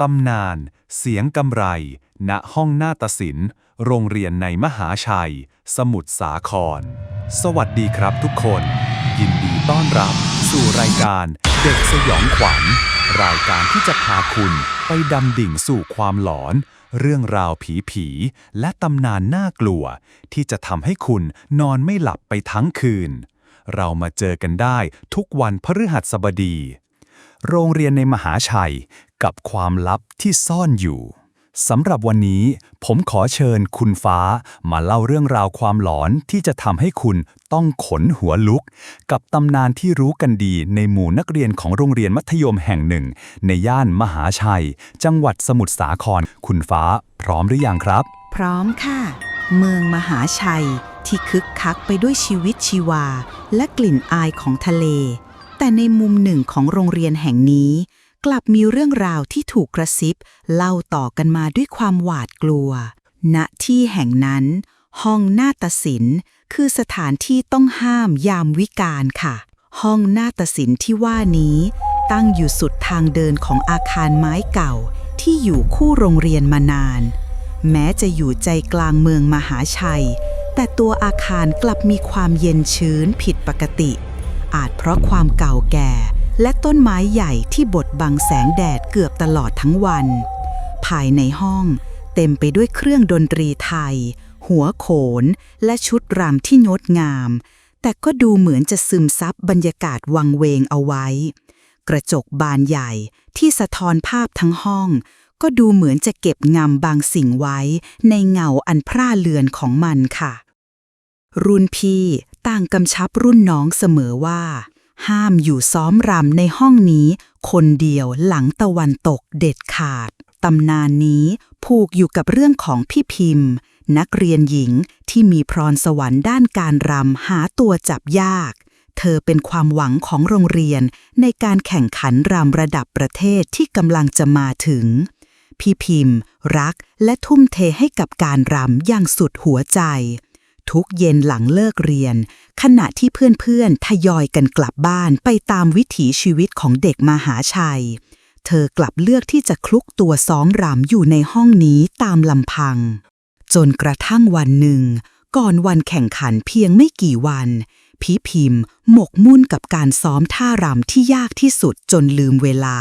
ตำนาน เสียงกำไร ณห้องนาฏศิลป์โรงเรียนในมหาชัย สมุทรสาคร สวัสดีครับทุกคน ยินดีต้อนรับ สู่รายการเด็กสยองขวัญ รายการที่จะพาคุณไปดำดิ่งสู่ความหลอน เรื่องราวผีผีและตำนานน่ากลัว ที่จะทำให้คุณนอนไม่หลับไปทั้งคืน เรามาเจอกันได้ทุกวันพฤหัสบดีโรงเรียนในมหาชัย กับความลับที่ซ่อนอยู่สำหรับวันนี้ ผมขอเชิญคุณฟ้ามาเล่าเรื่องราวความหลอนที่จะทำให้คุณต้องขนหัวลุก กับตำนานที่รู้กันดีในหมู่นักเรียนของโรงเรียนมัธยมแห่งหนึ่ง ในย่านมหาชัย จังหวัดสมุทรสาคร คุณฟ้าพร้อมหรือยังครับ พร้อมค่ะ เมืองมหาชัยที่คึกคักไปด้วยชีวิตชีวา และกลิ่นอายของทะเล แต่ในมุมหนึ่งของโรงเรียนแห่งนี้ กลับมีเรื่องราวที่ถูกกระซิบ เล่าต่อกันมาด้วยความหวาดกลัว ณที่แห่งนั้น ห้องนาฏศิลป์ คือสถานที่ต้องห้ามยามวิกาลค่ะ ห้องนาฏศิลป์ที่ว่านี้ ตั้งอยู่สุดทางเดินของอาคารไม้เก่า ที่อยู่คู่โรงเรียนมานาน แม้จะอยู่ใจกลางเมืองมหาชัย แต่ตัวอาคารกลับมีความเย็นชื้นผิดปกติ อาจเพราะความเก่าแก่ และต้นไม้ใหญ่ที่บดบังแสงแดดเกือบตลอดทั้งวัน ภายในห้องเต็มไปด้วยเครื่องดนตรีไทย หัวโขน และชุดรำที่งดงาม แต่ก็ดูเหมือนจะซึมซับบรรยากาศวังเวงเอาไว้ กระจกบานใหญ่ที่สะท้อนภาพทั้งห้อง ก็ดูเหมือนจะเก็บงำบางสิ่งไว้ ในเงาอันพร่าเลือนของมันค่ะ รุ่นพี่ต่างกำชับรุ่นน้องเสมอว่า ห้ามอยู่ซ้อมรำในห้องนี้ คนเดียวหลังตะวันตกเด็ดขาด ตำนานนี้ผูกอยู่กับเรื่องของพี่พิมพ์ นักเรียนหญิงที่มีพรสวรรค์ด้านการรำหาตัวจับยาก เธอเป็นความหวังของโรงเรียนในการแข่งขันรำระดับประเทศที่กำลังจะมาถึง พี่พิมพ์ รักและทุ่มเทให้กับการรำอย่างสุดหัวใจ ทุกเย็นหลังเลิกเรียน ขณะที่เพื่อนๆ ทยอยกันกลับบ้านไปตามวิถีชีวิตของเด็กมหาชัย เธอกลับเลือกที่จะคลุกตัวซ้อมรำอยู่ในห้องนี้ตามลำพัง จนกระทั่งวันหนึ่ง ก่อนวันแข่งขันเพียงไม่กี่วันพี่พิมพ์ หมกมุ่นกับการซ้อมท่ารำที่ยากที่สุดจนลืมเวลา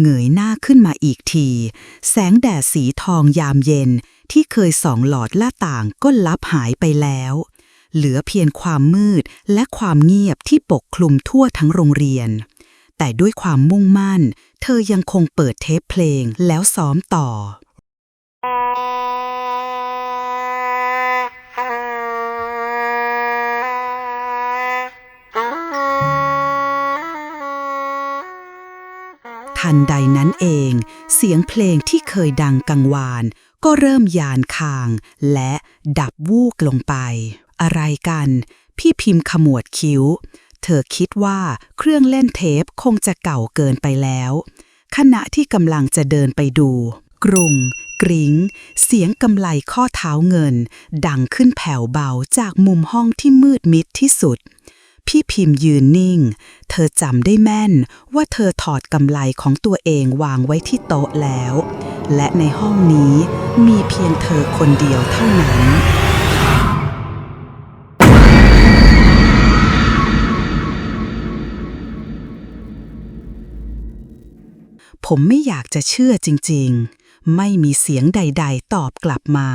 เงยหน้าขึ้นมาอีกที แสงแดดสีทองยามเย็น ที่เคยส่องหลอดหน้าต่างก็ลับหายไปแล้ว เหลือเพียงความมืดและความเงียบที่ปกคลุมทั่วทั้งโรงเรียน แต่ด้วยความมุ่งมั่น เธอยังคงเปิดเทปเพลงแล้วซ้อมต่อทันใดนั้นเอง เสียงเพลงที่เคยดังกังวาน ก็เริ่มยานคาง และดับวูกลงไป อะไรกัน พี่พิมพ์ขมวดคิ้ว เธอคิดว่าเครื่องเล่นเทปคงจะเก่าเกินไปแล้ว ขณะที่กำลังจะเดินไปดู กรุง กริง้ง เสียงกำไลข้อเท้าเงิน ดังขึ้นแผ่วเบาจากมุมห้องที่มืดมิดที่สุด พี่พิมพ์ยืนนิ่ง เธอจำได้แม่นว่าเธอถอดกำไลของตัวเองวางไว้ที่โต๊ะแล้ว และในห้องนี้มีเพียงเธอคนเดียวเท่านั้น ผมไม่อยากจะเชื่อจริงๆ ไม่มีเสียงใด ๆ ตอบกลับมา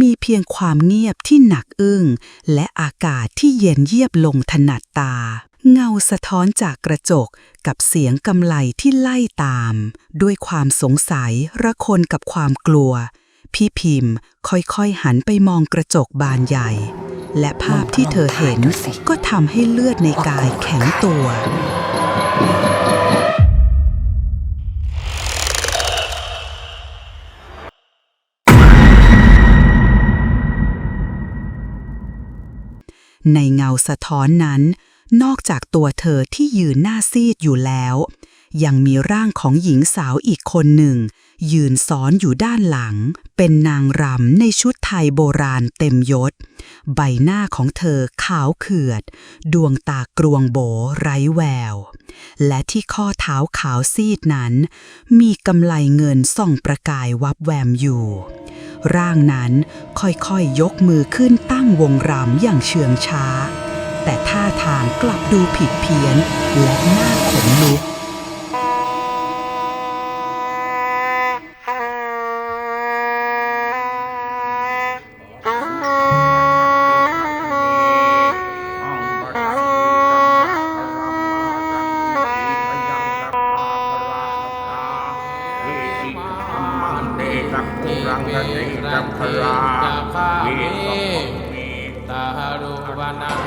มีเพียงความเงียบที่หนักอึ้ง และอากาศที่เย็นเยียบลงถนัดตา เงาสะท้อนจากกระจกกับเสียงกำไลที่ไล่ตาม ด้วยความสงสัยระคนกับความกลัว พี่พิมพ์ค่อยๆหันไปมองกระจกบานใหญ่ และภาพที่เธอเห็นก็ทำให้เลือดในกายแข็งตัว ในเงาสะท้อนนั้น นอกจากตัวเธอที่ยืนหน้าซีดอยู่แล้ว ยังมีร่างของหญิงสาวอีกคนหนึ่ง ยืนซ้อนอยู่ด้านหลัง เป็นนางรำในชุดไทยโบราณเต็มยศ ใบหน้าของเธอขาวเขือด ดวงตากรวงโบไร้แวว และที่ข้อเท้าขาวซีดนั้น มีกำไลเงินส่องประกายวับแวมอยู่ ร่างนั้นค่อยๆยยกมือขึ้นตั้งวงรำอย่างเชืองช้า แต่ท่าทางกลับดูผิดเพี้ยนและน่าขนลุก นเตจักขุรังทะเนจักขลาเวสมีตาหารุวานัง